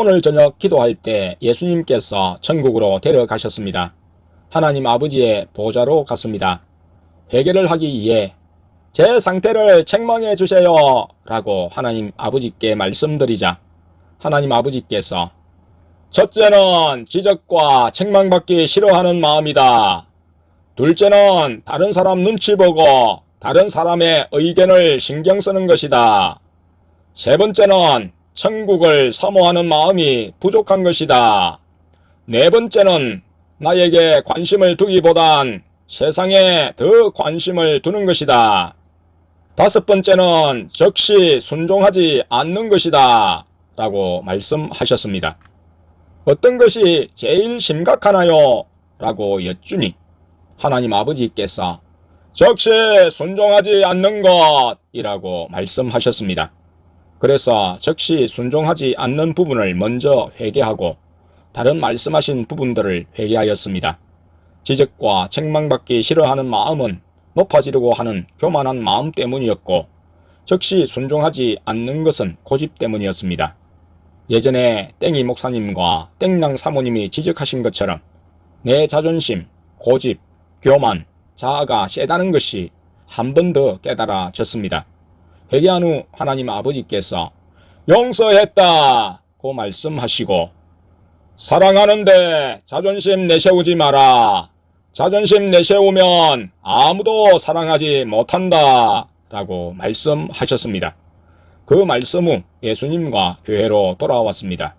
오늘 저녁 기도할 때 예수님께서 천국으로 데려가셨습니다. 하나님 아버지의 보좌로 갔습니다. 회개를 하기 위해 제 상태를 책망해 주세요 라고 하나님 아버지께 말씀드리자 하나님 아버지께서 첫째는 지적과 책망받기 싫어하는 마음이다. 둘째는 다른 사람 눈치 보고 다른 사람의 의견을 신경 쓰는 것이다. 세 번째는 천국을 사모하는 마음이 부족한 것이다. 네 번째는 나에게 관심을 두기보단 세상에 더 관심을 두는 것이다. 다섯 번째는 적시 순종하지 않는 것이다. 라고 말씀하셨습니다. 어떤 것이 제일 심각하나요? 라고 여쭈니 하나님 아버지께서 적시 순종하지 않는 것이라고 말씀하셨습니다. 그래서 적시 순종하지 않는 부분을 먼저 회개하고 다른 말씀하신 부분들을 회개하였습니다. 지적과 책망받기 싫어하는 마음은 높아지려고 하는 교만한 마음 때문이었고 적시 순종하지 않는 것은 고집 때문이었습니다. 예전에 땡이 목사님과 땡랑 사모님이 지적하신 것처럼 내 자존심, 고집, 교만, 자아가 세다는 것이 한 번 더 깨달아졌습니다. 회개한 후 하나님 아버지께서 용서했다 고 말씀하시고 사랑하는데 자존심 내세우지 마라. 자존심 내세우면 아무도 사랑하지 못한다. 라고 말씀하셨습니다. 그 말씀 후 예수님과 교회로 돌아왔습니다.